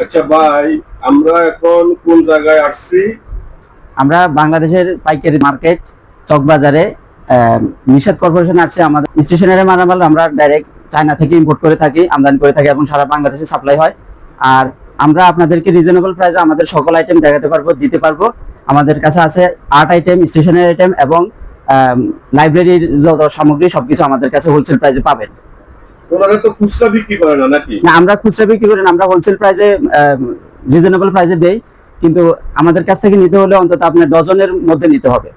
আচ্ছা ভাই, আমরা এখন কোন জায়গায় আসছি? আমরা বাংলাদেশের পাইকারি মার্কেট, চকবাজারে নিষেধ কর্পোরেশন আসছে আমাদের। স্টেশনারি মালামাল আমরা ডাইরেক্ট চায়না থেকে ইম্পোর্ট করে থাকি, আমদানি করে থাকি এবং সারা বাংলাদেশে সাপ্লাই হয়। আর আমরা আপনাদেরকে রিজনেবল প্রাইসে আমাদের সকল আইটেম দেখাতে পারব, দিতে পারব। আমাদের কাছে আছে আর্ট আইটেম স্টেশনারি আইটেম এবং লাইব্রেরির যত সামগ্রী সবকিছু আমাদের কাছে হোলসেল প্রাইসে পাবেন। ওনারা তো খুচরা বিক্রি করে না নাকি? না আমরা খুচরা বিক্রি করি না, আমরা হোলসেল প্রাইসে রিজনেবল প্রাইসে দেই কিন্তু আমাদের কাছ থেকে নিতে হলে অন্তত আপনার ডজনের মধ্যে নিতে হবে।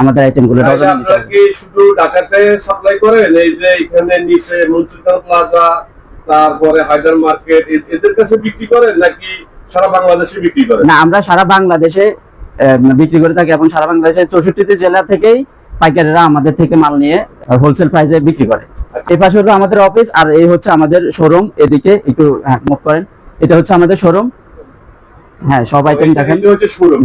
আমাদের আইটেমগুলো নিতে হবে। কি শুধু ঢাকাতে সাপ্লাই করেন? এই যে এখানে নিচে প্লাজা তারপরে হায়দার মার্কেট এদের কাছে বিক্রি করেন নাকি সারা বাংলাদেশে বিক্রি করেন? না আমরা সারা বাংলাদেশে বিক্রি করে থাকি এবং সারা বাংলাদেশের চৌষট্টিটি জেলা থেকেই পাইকারেরা আমাদের থেকে মাল নিয়ে হোলসেল প্রাইসে বিক্রি করে। এই পাশে হলো আমাদের অফিস আর এই হচ্ছে আমাদের শোরুম এদিকে একটু মুভ করেন। এটা হচ্ছে আমাদের শোরুম হ্যাঁ সব আইটেম দেখেন।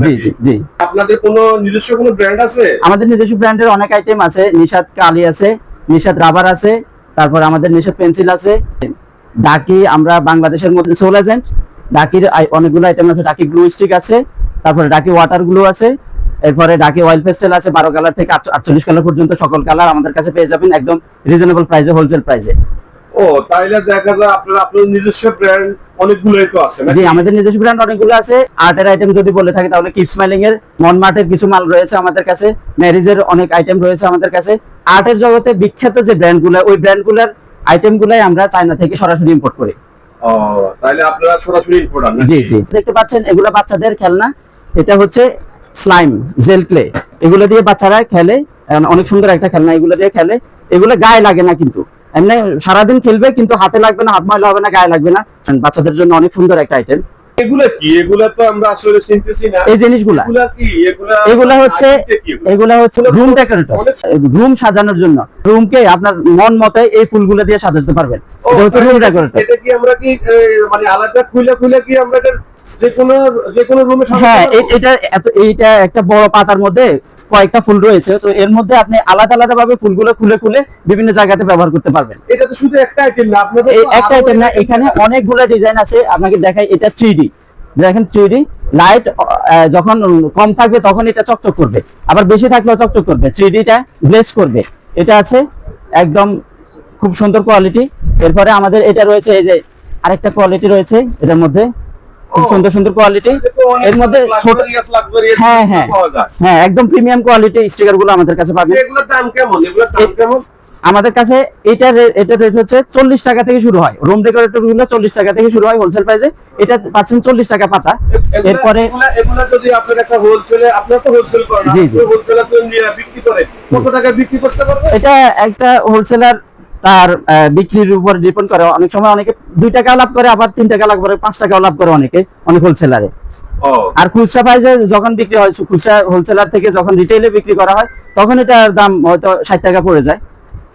জি জি জি। আপনাদের কোনো নিজস্ব কোনো ব্র্যান্ড আছে? আমাদের নিজস্ব ব্র্যান্ডের অনেক আইটেম আছে। নিশাদ কালি আছে নিশাদ রাবার আছে তারপর আমাদের নিশাদ পেন্সিল আছে। ডাকি আমরা বাংলাদেশের মধ্যে সোল এজেন্ট ডাকির অনেকগুলো আইটেম আছে। ডাকি গ্লু স্টিক আছে তারপরে ডাকি ওয়াটার গ্লু আছে। এরপরে ডাকি অয়েল পেস্টেল আছে বারো কালার থেকে আটচল্লিশ কালার পর্যন্ত সকল কালার আমাদের কাছে পেয়ে যাবেন একদম রিজনেবল প্রাইসে হোলসেল প্রাইসে ও তাইলে দেখা যায় আপনার আপনার নিজস্ব ব্র্যান্ড অনেকগুলোই তো আছে জি আমাদের নিজস্ব ব্র্যান্ড অনেকগুলো আছে। আর্টের আইটেম যদি বলে থাকি তাহলে কিপ স্মাইলিং এর মন মার্টের কিছু মাল রয়েছে আমাদের কাছে। ম্যারিজের অনেক আইটেম রয়েছে আমাদের কাছে। আর্টের জগতে বিখ্যাত যে ব্র্যান্ডগুলো ওই ব্র্যান্ডগুলোর আইটেমগুলাই আমরা চায়না থেকে সরাসরি ইম্পোর্ট করি। ও তাইলে আপনারা সরাসরি জি জি। দেখতে পাচ্ছেন এগুলো বাচ্চাদের খেলনা। এটা হচ্ছে স্লাইম জেল প্লে এগুলো দিয়ে বাচ্চারা খেলে অনেক সুন্দর একটা খেলনা এগুলো দিয়ে খেলে। এগুলো গায়ে লাগে না কিন্তু। এমনি সারাদিন খেলবে কিন্তু হাতে লাগবে না, হাত ময়লা হবে না, গায়ে লাগবে না। বাচ্চাদের জন্য অনেক সুন্দর একটা আইটেম এগুলা কি? এগুলা তো আমরা আসলে চিনতেছি না। এই জিনিসগুলা। এগুলা কি? এগুলা এগুলা হচ্ছে এগুলা? হচ্ছে রুম ডেকোরেটর রুম সাজানোর জন্য। রুমকে আপনার মন মতে এই ফুলগুলো দিয়ে সাজাতে পারবেন। এটা হচ্ছে রুম ডেকোরেটর এটা কি আমরা কি মানে আলাদা খুলে খুলে কি আমরা এটা যে কোনো যে কোনো রুমে হ্যাঁ এটা এটা একটা বড় পাতার মধ্যে কয়েকটা ফুল রয়েছে তো এর মধ্যে আপনি আলাদা আলাদা ভাবে ফুলগুলো খুলে খুলে বিভিন্ন জায়গাতে ব্যবহার করতে পারবেন। এটা তো শুধু একটা আইটেম না আপনাদের একটা আইটেম না এখানে অনেকগুলো ডিজাইন আছে আপনাকে দেখাই এটা থ্রি দেখেন থ্রি লাইট যখন কম থাকবে তখন এটা চকচক করবে আবার বেশি থাকলেও চকচক করবে থ্রি টা গ্লেস করবে। এটা আছে একদম খুব সুন্দর কোয়ালিটি এরপরে আমাদের এটা রয়েছে এই যে আরেকটা কোয়ালিটি রয়েছে এটার মধ্যে। খুব সুন্দর সুন্দর কোয়ালিটি এর মধ্যে ছোট হ্যাঁ হ্যাঁ। হ্যাঁ একদম প্রিমিয়াম কোয়ালিটি স্টিকারগুলো আমাদের কাছে পাবেন। এগুলোর দাম কেমন? এগুলোর দাম কেমন? আমাদের কাছে এটা এটা রেট হচ্ছে চল্লিশ টাকা থেকে শুরু হয়। রুম ডেকোরেটরগুলো চল্লিশ টাকা থেকে শুরু হয় হোলসেল প্রাইসে এটা পাচ্ছেন চল্লিশ টাকা পাতা। এরপরে যদি আপনার একটা হোলসেলে আপনার তো হোলসেল করেন জি, জি। হোলসেলার বিক্রি করে কত টাকা বিক্রি করতে পারবে এটা একটা হোলসেলার তার বিক্রির উপর ডিপেন্ড করে। অনেক সময় অনেকে দুই টাকা লাভ করে আবার তিন টাকা লাভ করে পাঁচ টাকাও লাভ করে অনেকে অনেক হোলসেলারে আর খুচরা প্রাইসে যখন বিক্রি হয় খুচরা হোলসেলার থেকে যখন রিটেইলে বিক্রি করা হয় তখন এটার দাম হয়তো ষাট টাকা পড়ে যায়।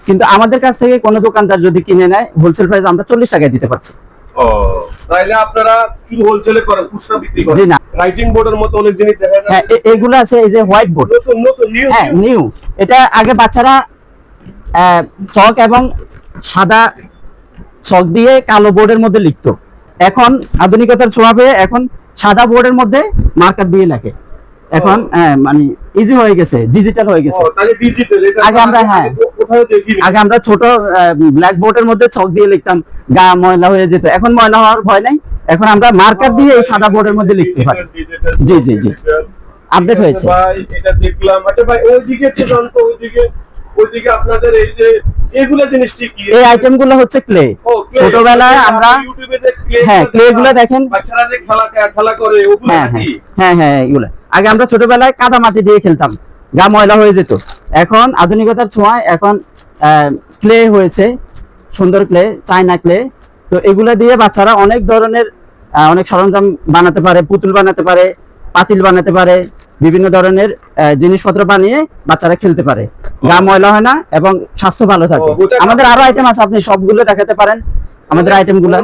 কিন্তু আমাদের কাছ থেকে কোনো দোকানদার যদি কিনে নেয় হোলসেল প্রাইস আমরা চল্লিশ টাকায় দিতে পারছি। তাইলে আপনারা শুধু হোলসেলে করেন খুচরা বিক্রি জি করেন না। রাইটিং বোর্ডের মতো অনেক জিনিস দেখা হ্যাঁ যায় এগুলো আছে এই যে হোয়াইট বোর্ড নতুন নিউ হ্যাঁ নিউ এটা আগে বাচ্চারা চক এবং সাদা চক দিয়ে কালো বোর্ডের মধ্যে লিখতো। এখন আধুনিকতার ছোঁয়া পেয়ে এখন সাদা বোর্ডের মধ্যে মার্কার দিয়ে লেখে। এখন মানে ইজি হয়ে গেছে ডিজিটাল হয়ে গেছে। আগে আমরা, হ্যাঁ। আগে আমরা ছোট ব্ল্যাক বোর্ডের মধ্যে চক দিয়ে লিখতাম গা ময়লা হয়ে যেত। এখন ময়লা হওয়ার ভয় নাই। এখন আমরা মার্কার দিয়ে এই সাদা বোর্ডের মধ্যে লিখতে পারি জি, জি, জি। আপডেট হয়েছে। ভাই এটা দেখলাম। আচ্ছা ভাই ওইদিকে তো ওইদিকে। ওইদিকে আপনাদের এই যে এগুলা জিনিসটি কি? এই আইটেম হচ্ছে ক্লে ছোটবেলায় আমরা ইউটিউবে যে clay হ্যাঁ, গুলো গুলো দেখেন। বাচ্চারা যে খেলা খেলা করে ওগুলো হ্যাঁ হ্যাঁ হ্যাঁ হ্যাঁ এগুলো আগে আমরা ছোটবেলায় কাদা মাটি দিয়ে খেলতাম। গা ময়লা হয়ে যেত। এখন আধুনিকতার ছোঁয়ায় এখন ক্লে হয়েছে সুন্দর ক্লে চায়না ক্লে তো এগুলো দিয়ে বাচ্চারা অনেক ধরনের অনেক সরঞ্জাম বানাতে পারে পুতুল বানাতে পারে পাতিল বানাতে পারে। বিভিন্ন ধরনের জিনিসপত্র বানিয়ে বাচ্চারা খেলতে পারে। গা ময়লা হয় না এবং স্বাস্থ্য ভালো থাকে। আমাদের আরও আইটেম আছে আপনি সবগুলো দেখাতে পারেন। আমাদের আইটেমগুলো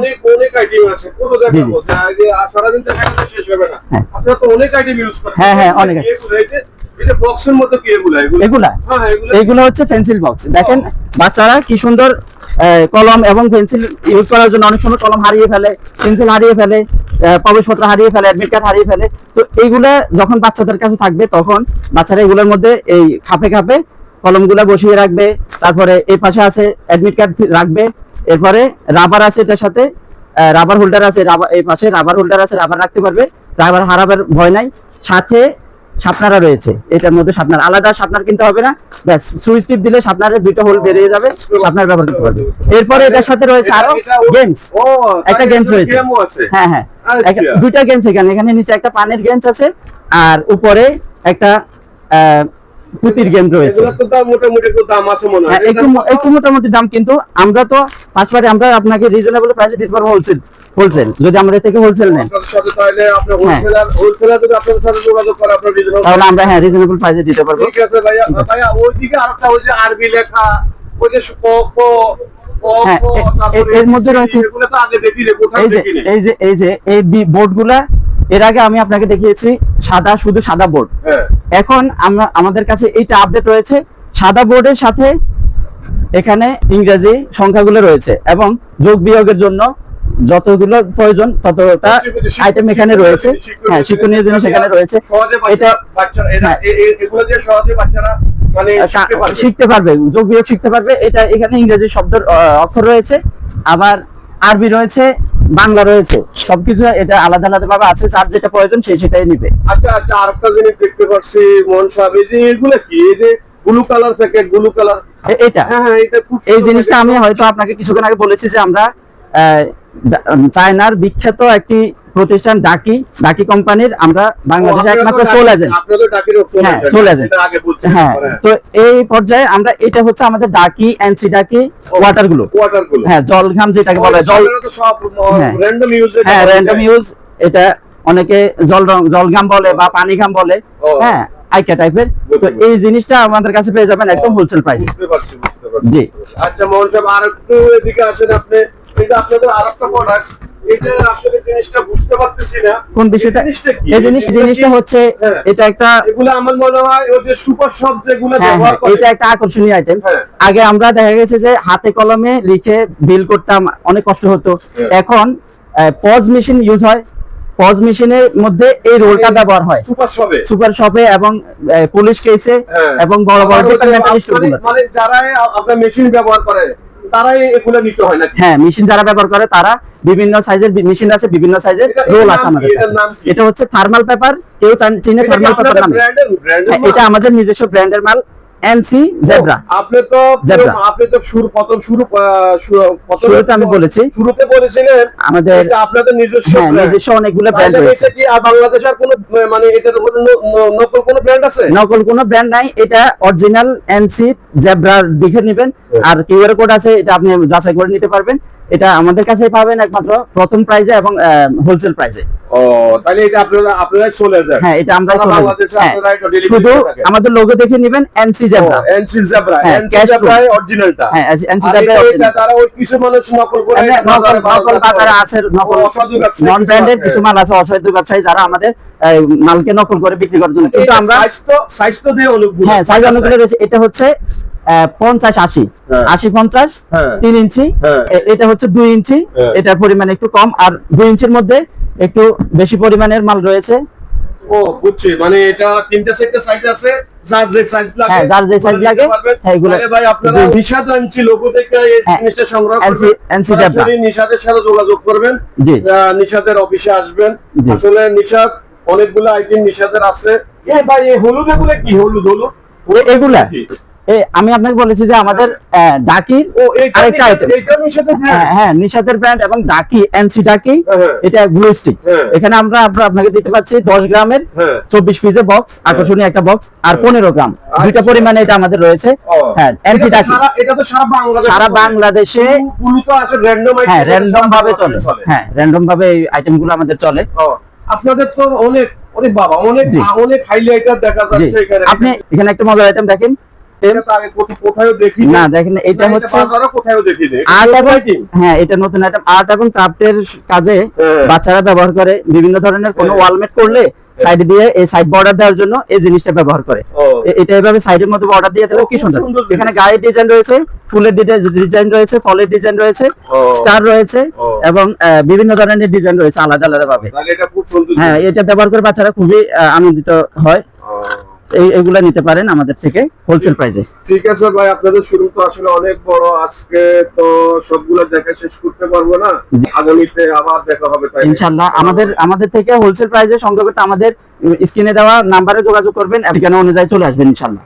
হ্যাঁ। হ্যাঁ, হ্যাঁ, অনেক এগুলো হচ্ছে পেন্সিল বক্স দেখেন বাচ্চারা কি সুন্দর কলম এবং পেন্সিল ইউজ করার জন্য অনেক সময় কলম হারিয়ে ফেলে পেন্সিল হারিয়ে ফেলে। কাগজপত্র হারিয়ে ফেলে অ্যাডমিট কার্ড হারিয়ে ফেলে। তো এইগুলা যখন বাচ্চাদের কাছে থাকবে, তখন বাচ্চারা এগুলোর মধ্যে এই খাপে খাপে কলমগুলা বসিয়ে রাখবে। তারপরে এই পাশে আছে অ্যাডমিট কার্ড রাখবে। এরপরে রাবার আছে এটার সাথে। রাবার হোল্ডার আছে রাবার এই পাশে রাবার হোল্ডার আছে রাবার রাখতে পারবে। রাবার হারাবার ভয় নাই। সাথে শাপনারা রয়েছে। এটার মধ্যে শাপনার আলাদা শাপনার কিনতে হবে না। ব্যাস সুইচ টিপ দিলে শাপনারের দুইটা হোল বেরিয়ে যাবে শাপনার ব্যবহার করতে পারবে। এরপরে এটার সাথে রয়েছে আরও গেমস ও একটা এটার রয়েছে। হ্যাঁ হ্যাঁ। আচ্ছা। দুইটা গেমস এখানে। এখানে নিচে একটা পানের গেমস আছে আর উপরে একটা আহ, পুতির গেম রয়েছে। মনে হয়। হ্যাঁ, একটু মোটামুটি দাম কিন্তু আমরা তো পাশাপাশি আমরা আপনাকে রিজনেবল প্রাইসে দিতে পারব হোলসেল হোলসেল যদি আমাদের থেকে হোলসেল নেন। তাহলে হ্যাঁ। তাহলে আমরা হ্যাঁ রিজনেবল প্রাইসে দিতে পারব। ঠিক আছে ভাইয়া ভাইয়া ওইদিকে আরেকটা ওই যে আরবি লেখা ওই যে হ্যাঁ, এর মধ্যে রয়েছে- এই যে এই যে এই যে এই বোর্ডগুলা এর আগে আমি আপনাকে দেখিয়েছি সাদা শুধু সাদা বোর্ড হ্যাঁ। এখন আমরা আমাদের কাছে এইটা আপডেট রয়েছে সাদা বোর্ডের সাথে এখানে ইংরেজি সংখ্যাগুলো রয়েছে এবং যোগ বিয়োগের জন্য যতগুলো প্রয়োজন ততটা আইটেম এখানে রয়েছে। হ্যাঁ শিক্ষণীয় জিনিস এখানে রয়েছে। এটা হ্যাঁ। মানে শিখতে পারবে। যোগ বিয়োগ শিখতে পারবে। এটা এখানে ইংরেজি শব্দের অক্ষর রয়েছে। আবার আরবি রয়েছে বাংলা রয়েছে। সবকিছু এটা আলাদা আলাদা ভাবে আছে যার যেটা প্রয়োজন সে সেটাই নিবে। আচ্ছা আচ্ছা আরেকটা জিনিস দেখতে পাচ্ছি মন সাহেব এই যে এগুলো কি? এই যে blue colour packet blue colour এটা। হ্যাঁ হ্যাঁ এই জিনিসটা আমি হয়তো আপনাকে কিছুক্ষণ আগে বলেছি যে আমরা চায়নার বিখ্যাত একটি প্রতিষ্ঠান ডাকি ডাকি কোম্পানির আমরা আপনারা একমাত্র সোল এজেন্ট সোল হ্যাঁ, এজেন্ট। সোল বলছিলেন, হ্যাঁ তো এই পর্যায়ে আমরা এটা হচ্ছে আমাদের ডাকি এনসি ডাকি ওয়াটারগুলো হ্যাঁ জল ঘাম যেটাকে বলা হয় জল হ্যাঁ। র্যান্ডম ইউজ হ্যাঁ এটা। অনেকে জল রং- জল ঘাম বলে বা পানি ঘাম বলে হ্যাঁ আইকা টাইপের তো এই জিনিসটা আমাদের কাছে পেয়ে যাবেন একদম হোলসেল প্রাইস জি। আচ্ছা মোহন সাহেব আর একটু এদিকে আসেন আপনি। এই যে আপনাদের আরেকটা প্রোডাক্ট কোন বিষয়টা? এই জিনিস জিনিসটা হচ্ছে হ্যাঁ। এটা একটা এগুলো আমার মনে হয় সুপার যেগুলো হ্যাঁ ব্যবহার করে। এটা একটা আকর্ষণীয় আইটেম হ্যাঁ। আগে আমরা দেখা গেছে যে হাতে কলমে লিখে বিল করতাম অনেক কষ্ট হতো। হ্যাঁ। এখন পজ মেশিন ইউজ হয় পজ মেশিনের মধ্যে এই রোলটা ব্যবহার হয়। সুপার শপে? সুপার শপে এবং পুলিশ কেসে হ্যাঁ। এবং বড় বড় মানে- মানে যারা আপনার মেশিন ব্যবহার করে তারাই এগুলো নিতে হয় নাকি? হ্যাঁ মেশিন যারা ব্যবহার করে তারা বিভিন্ন সাইজের মেশিন আছে বিভিন্ন সাইজের এটা- রোল আছে আমাদের হচ্ছে থার্মাল পেপার কেউ চিনে থার্মাল পেপার নামে হ্যাঁ, এটা আমাদের নিজস্ব ব্র্যান্ডের মাল। এনসি জেব্রা আপনি তো আপনি তো শুরু প্রথম শুরু আহ, শুরু- প্রথমে শুরুতে আমি বলেছি। শুরুতে বলেছিলেন আমাদের আপনাদের নিজস্ব নিজস্ব অনেকগুলো ব্র্যান্ড রয়েছে। কি আর বাংলাদেশে আর কোনো মানে এটার নকল কোনো ব্র্যান্ড আছে? নকল কোনো ব্র্যান্ড নাই এটা অরিজিনাল এনসি জেব্রা দেখে নেবেন। আর কিউআর কোড আছে এটা আপনি যাচাই করে নিতে পারবেন। এটা আমাদের কাছে পাবেন একমাত্র প্রথম প্রাইজে এবং হোলসেল প্রাইসে ও তাহলে এটা আপনারা আপনারা চলে হ্যাঁ এটা আমরা সারা বাংলাদেশে আপনারা এটা delivery শুধু আমাদের লোগো দেখে নেবেন এনসি জেব্রা এনসি জেব্রা হ্যাঁ, এনসি জেব্রা অরিজিনালটা হ্যাঁ এনসি জেব্রা এটা- এটা তারা ওই কিছু মানুষ নকল করে নকল নকল বাজারে বাজারে আছে নকল অসাধু ব্যবসায়ী নন কিছু ব্র্যান্ডেড কিছু মাল আছে অসাধু ব্যবসায়ী যারা আমাদের মালকে নকল করে বিক্রি করার জন্য। কিন্তু আমরা size তো size তো দিয়ে অনেকগুলো। হ্যাঁ সাইজ অনুকূলে রয়েছে। এটা হচ্ছে পঞ্চাশ আশি। হ্যাঁ। আশি পঞ্চাশ হ্যাঁ। তিন ইঞ্চি। হ্যাঁ। এটা হচ্ছে দুই ইঞ্চি। এটার পরিমাণ একটু কম। আর দুই ইঞ্চির মধ্যে একটু বেশি পরিমাণের মাল রয়েছে। ও বুঝছি। মানে এটা তিনটা সেটটা সাইজ আছে। যার যে সাইজ লাগে হ্যাঁ, যার যে size লাগে, নিতে পারবেন। এগুলো- তাহলে ভাই আপনারা নিশাদ আনছি লোগো থেকে এই জিনিসটা সংগ্রহ করবেন। NC সরাসরি নিশাদের সাথে যোগাযোগ করবেন। জি। আহ, নিশাদের অফিসে আসবেন। আসলে নিশাদ অনেকগুলো আইটেম নিশাদের আছে। এ ভাই এই হলুদ এগুলো কি? হলুদ হলুদ। এগুলা? আমি আপনাকে বলেছি যে আমাদের ডাকির আরেকটা আইটেম? হ্যাঁ হ্যাঁ নিশাতের ব্র্যান্ড এবং ডাকি এনসি ডাকি হ্যাঁ। এটা গ্লু স্টিক হ্যাঁ। এখানে আমরা আপনাকে দিতে দশ গ্রামের। চব্বিশ পিসের বক্স আকর্ষণীয় একটা বক্স আর পনেরো গ্রাম। দুইটা আচ্ছা। পরিমাণে এটা আমাদের রয়েছে। হ্যাঁ এনসি ডাকি। এটা তো সারা বাংলাদেশে হ্যাঁ র্যান্ডম ভাবে চলে। হ্যাঁ র্যান্ডম ভাবে এই আইটেমগুলো আমাদের চলে। আপনাদের তো অনেক অনেক বাবা অনেক। অনেক হাইলাইটার দেখা যাচ্ছে এখানে। আপনি এখানে একটা মজার আইটেম দেখেন। এটা না দেখেন হচ্ছে আর্ট এবং হ্যাঁ এটা নতুন আইটেম আর্ট এবং ক্রাফটের কাজে হ্যাঁ। বাচ্চারা ব্যবহার করে। বিভিন্ন ধরনের কোনো হ্যাঁ। ওয়ালমেট করলে সাইড দিয়ে এই সাইড বর্ডার দেওয়ার জন্য এই জিনিসটা ব্যবহার করে। এটা এভাবে সাইডের মধ্যে বর্ডার দিয়ে দিলে কি সুন্দর। এখানে ডিজাইন রয়েছে ফুলের ডিজাইন রয়েছে ফলের ডিজাইন রয়েছে স্টার রয়েছে এবং বিভিন্ন ধরনের ডিজাইন রয়েছে আলাদা আলাদা ভাবে। হ্যাঁ এটা ব্যবহার করে বাচ্চারা খুবই আনন্দিত হয়। এগুলা নিতে পারেন আমাদের থেকে হোলসেল প্রাইসে ঠিক আছে ভাই আপনাদের শুরু তো আসলে অনেক বড়। আজকে তো সবগুলো দেখা শেষ করতে পারব না। আগামীতে আবার দেখা হবে তাই ইনশাআল্লাহ আমাদের আমাদের থেকে হোলসেল প্রাইসে সংগ্রহ করতে আমাদের স্ক্রিনে দেওয়া নাম্বারে যোগাযোগ করবেন। ঠিকানা অনুযায়ী চলে আসবেন ইনশাল্লাহ।